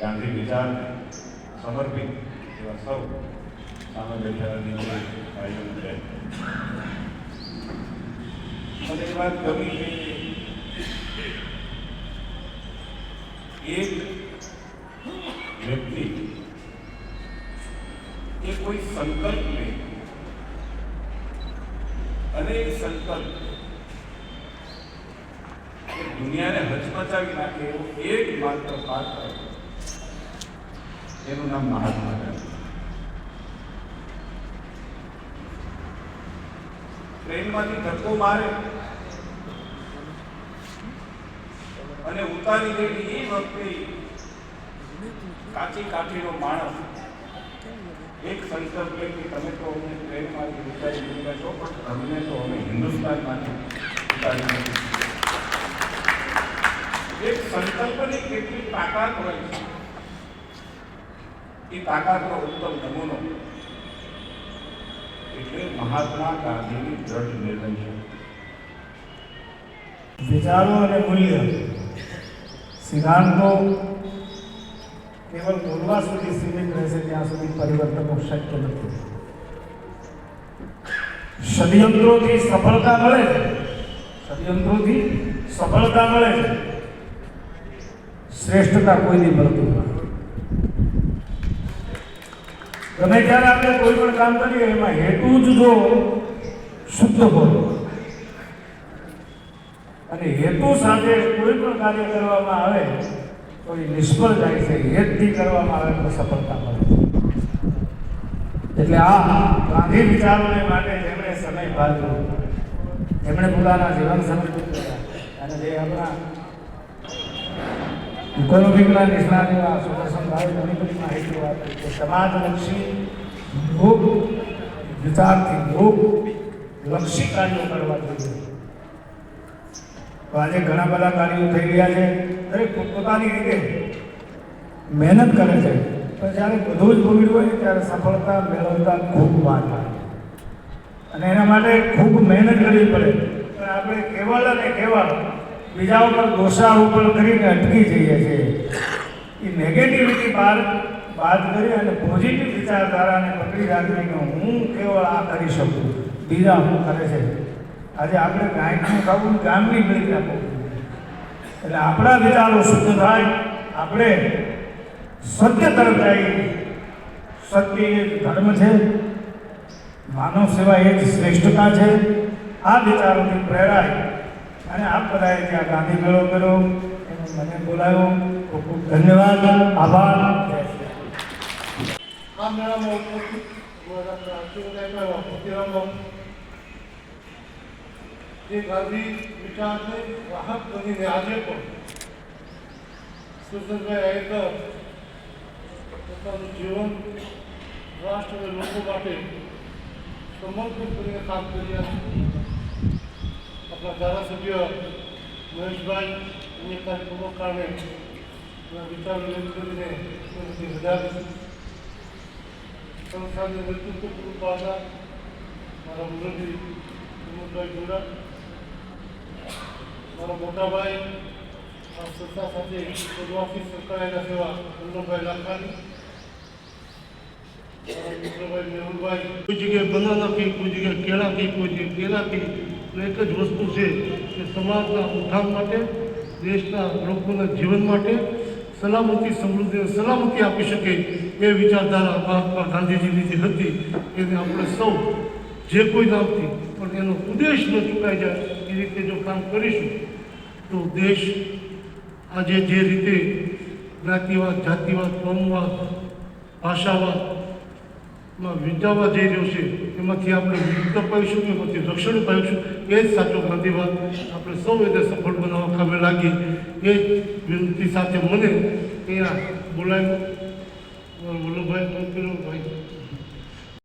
ગાંધી વિચારને સમર્પિત એવા સૌ સામે બેઠેલા નીચે આયોજન છે. મને એ વાત ગમી કે એક વ્યક્તિ એ કોઈ સંકલ્પ લે અને એ સંકલ્પ દુનિયાને હચમચાવી નાખે એવું એક માત્ર પાત્ર એનું નામ મહાત્મા ગાંધી. ટ્રેનમાંથી ધક્કો મારે. અને ઉતારી દેવી એ વખતે કાચી કાઠીનો માણસ એક લે કે તમે તો અમને ટ્રેનમાંથી ઉતારી દીધા છો, પણ અમને તો અમે હિન્દુસ્તાનમાંથી ઉતારી એક સંકલ્પની કેટલી તાકાત હોય છે. એ તાકાતનો ઉત્તમ નમૂનો. એટલે મહાત્મા ગાંધીની દ્રઢ નિર્ણય છે. વિચારો અને મૂલ્ય સિદ્ધાંતો કેવળ બોલવા સુધી સીમિત રહેશે ત્યાં સુધી પરિવર્તનો શક્ય નથી. ષડયંત્રોથી સફળતા મળે, ષડયંત્રોથી સફળતા મળે, શ્રેષ્ઠતા કોઈની મળતું નથી. ગમે ત્યારે આપણે કોઈ પણ કામ કરીએ, એમાં હેતુ જ જો શુદ્ધ હોય. અને હેતુ સાથે કોઈ પણ કાર્ય કરવામાં આવે, તો એ નિષ્ફળ જાય છે. હેતથી કરવામાં આવે તો સફળતા મળે. એટલે આ ગાંધી વિચારોને માટે જેમણે સમય પાડ્યો જેમણે પોતાના જીવન સમય અને જે આપણા ઇકોનોમિકના નિષ્ણાત એવા સુદર્શનભાઈ ઘણી બધી માહિતી આપી કે સમાજલક્ષી યોગ વિચારથી યોગ લક્ષી કાર્યો કરવા જોઈએ તો આજે ઘણા બધા કાર્યો થઈ રહ્યા છે દરેક પોતપોતાની રીતે મહેનત કરે છે પણ જ્યારે બધું જ ભૂલ્યું હોય ત્યારે સફળતા મેળવતા ખૂબ વાર અને એના માટે ખૂબ મહેનત કરવી પડે પણ આપણે કેવળ અને કેવળ બીજા ઉપર દોષારોપણ કરીને અટકી જઈએ છીએ. એ નેગેટિવિટી બહાર બાદ કરી અને પોઝિટિવ વિચારધારાને પકડી રાખીને હું કેવળ આ કરી શકું. બીજા હું કરે છે? આજે આપણે ગાયકનું ખાવું ગામની મળી આપવું એટલે આપણા વિચારો શુદ્ધ થાય, આપણે સત્ય તરફ જઈએ સત્ય એ ધર્મ છે. માનવ સેવા એ જ શ્રેષ્ઠતા છે. આ વિચારોથી પ્રેરાય. અને આપ બધાએ ત્યાં ગાંધી મેળો કર્યો. એનો મને બોલાવ્યો ખૂબ ખૂબ ધન્યવાદ. આભાર. આ મેળામાં ઉપસ્થિત જે ગાંધી વિચારને વાહક બનીને આજે પણ સુરજભાઈ આયકર પોતાનું જીવન રાષ્ટ્ર લોકો માટે સમર્પિત કરીને કામ કરી રહ્યા છે. આપણા ધારાસભ્ય મહેશભાઈ અન્ય કાર્યક્રમો કારણે એના વિચારો વ્યક્ત કરીને વધારે સંસ્થાને નેતૃત્વ પૂરું પાડતા મારા મુરબ્બી વિનોદભાઈ જોડા મારા મોટાભાઈ આ સંસ્થા સાથે શરૂઆતથી સંકળાયેલા સેવા વલ્લભભાઈ મેહુલભાઈ કોઈ જગ્યાએ બનાના કહી કોઈ જગ્યાએ કેળા કહી કોઈ જગ્યાએ કેળા કહી તો એક જ વસ્તુ છે કે સમાજના ઉત્થાન માટે, દેશના લોકોના જીવન માટે સલામતી સમૃદ્ધિ સલામતી આપી શકે એ વિચારધારા મહાત્મા ગાંધીજીની જે હતી, એને આપણે સૌ જે કોઈ નામથી, પણ એનો ઉદ્દેશ ન ચૂકાઈ જાય એ રીતે જો કામ કરીશું, તો દેશ આજે જે રીતે જ્ઞાતિવાદ, જાતિવાદ કોમવાદ ભાષાવાદમાં વિંટાવા જઈ રહ્યો છે, એમાંથી આપણે મુક્ત પાઈશું, એમાંથી રક્ષણ પાઈશું એ જ સાચો પ્રતિભાવ આપણે સૌ રીતે સફળ બનાવવા કામે લાગીએ એ વિનંતી સાથે મને અહીંયા બોલાવ્યો. વલ્લભભાઈ ભાઈ?